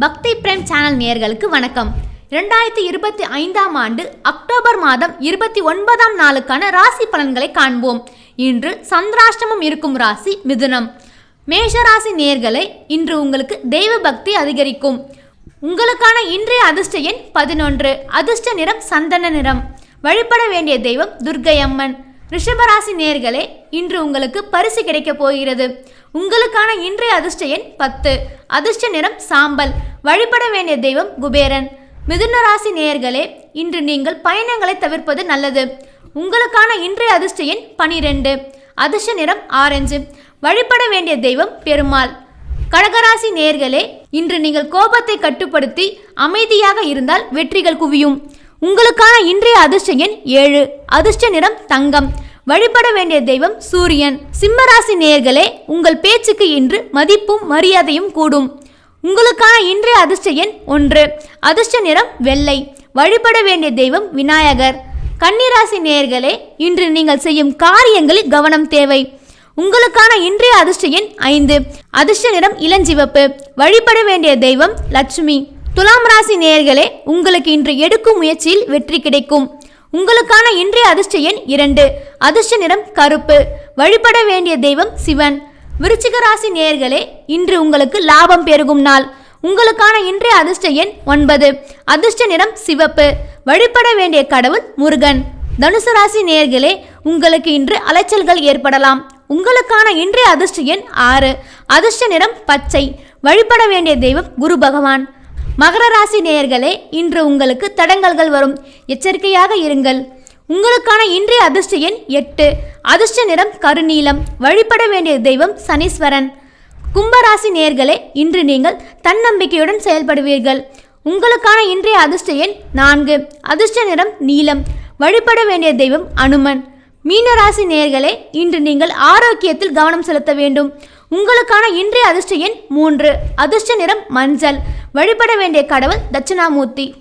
பக்தி frame channel நேர்களுக்கு வணக்கம். இரண்டாயிரத்தி இருபத்தி ஐந்தாம் ஆண்டு அக்டோபர் மாதம் இருபத்தி ஒன்பதாம் நாளுக்கான ராசி பலன்களை காண்போம். இன்று சந்திராஷ்டமம் இருக்கும் ராசி மிதுனம். மேஷராசி நேர்களை இன்று உங்களுக்கு தெய்வ பக்தி அதிகரிக்கும். உங்களுக்கான இன்றைய அதிர்ஷ்ட எண் பதினொன்று. அதிர்ஷ்ட நிறம் சந்தன நிறம். வழிபட வேண்டிய தெய்வம் துர்க்கை அம்மன் ரிஷபராசி நேர்களே இன்று உங்களுக்கு பரிசு கிடைக்கப் போகிறது. உங்களுக்கான இன்றைய அதிர்ஷ்ட எண் பத்து. அதிர்ஷ்ட நிறம் சாம்பல். வழிபட வேண்டிய தெய்வம் குபேரன். மிதுன ராசி நேயர்களே இன்று நீங்கள் பயணங்களை தவிர்ப்பது நல்லது. உங்களுக்கான இன்றைய அதிர்ஷ்ட எண் பனிரெண்டு. அதிர்ஷ்ட நிறம் ஆரஞ்சு. வழிபட வேண்டிய தெய்வம் பெருமாள். கடகராசி நேர்களே இன்று நீங்கள் கோபத்தை கட்டுப்படுத்தி அமைதியாக இருந்தால் வெற்றிகள் குவியும். உங்களுக்கான இன்றைய அதிர்ஷ்ட எண் ஏழு. அதிர்ஷ்ட நிறம் தங்கம். வழிபட வேண்டிய தெய்வம் சூரியன். சிம்மராசி நேர்களே உங்கள் பேச்சுக்கு இன்று மதிப்பும் மரியாதையும் கூடும். உங்களுக்கான இன்றைய அதிர்ஷ்ட எண் ஒன்று. அதிர்ஷ்ட நிறம் வெள்ளை. வழிபட வேண்டிய தெய்வம் விநாயகர். கன்னிராசி நேர்களே இன்று நீங்கள் செய்யும் காரியங்களில் கவனம் தேவை. உங்களுக்கான இன்றைய அதிர்ஷ்ட எண் ஐந்து. அதிர்ஷ்ட நிறம் இளஞ்சிவப்பு. வழிபட வேண்டிய தெய்வம் லட்சுமி. துலாம் ராசி நேர்களே உங்களுக்கு இன்று எடுக்கும் முயற்சியில் வெற்றி கிடைக்கும். உங்களுக்கான இன்றைய அதிர்ஷ்ட எண் இரண்டு. அதிர்ஷ்ட நிறம் கருப்பு. வழிபட வேண்டிய தெய்வம் சிவன். விருச்சிக ராசி நேயர்களே இன்று உங்களுக்கு லாபம் பெருகும் நாள். உங்களுக்கான இன்றைய அதிர்ஷ்ட எண் ஒன்பது. அதிர்ஷ்ட நிறம் சிவப்பு. வழிபட வேண்டிய கடவுள் முருகன். தனுசு ராசி நேயர்களே உங்களுக்கு இன்று அலைச்சல்கள் ஏற்படலாம். உங்களுக்கான இன்றைய அதிர்ஷ்ட எண் ஆறு. அதிர்ஷ்ட நிறம் பச்சை. வழிபட வேண்டிய தெய்வம் குரு பகவான். மகர ராசி நேயர்களே இன்று உங்களுக்கு தடங்கல்கள் வரும். எச்சரிக்கையாக இருங்கள். உங்களுக்கான இன்றைய அதிர்ஷ்ட எண் எட்டு. அதிர்ஷ்ட நிறம் கருநீலம். வழிபட வேண்டிய தெய்வம் சனீஸ்வரன். கும்பராசி நேயர்களே இன்று நீங்கள் தன்னம்பிக்கையுடன் செயல்படுவீர்கள். உங்களுக்கான இன்றைய அதிர்ஷ்ட எண் நான்கு. அதிர்ஷ்ட நிறம் நீலம். வழிபட வேண்டிய தெய்வம் அனுமன். மீனராசி நேர்களே இன்று நீங்கள் ஆரோக்கியத்தில் கவனம் செலுத்த வேண்டும். உங்களுக்கான இன்றைய அதிர்ஷ்ட எண் மூன்று. அதிர்ஷ்ட நிறம் மஞ்சள். வழிபட வேண்டிய கடவுள் தட்சிணாமூர்த்தி.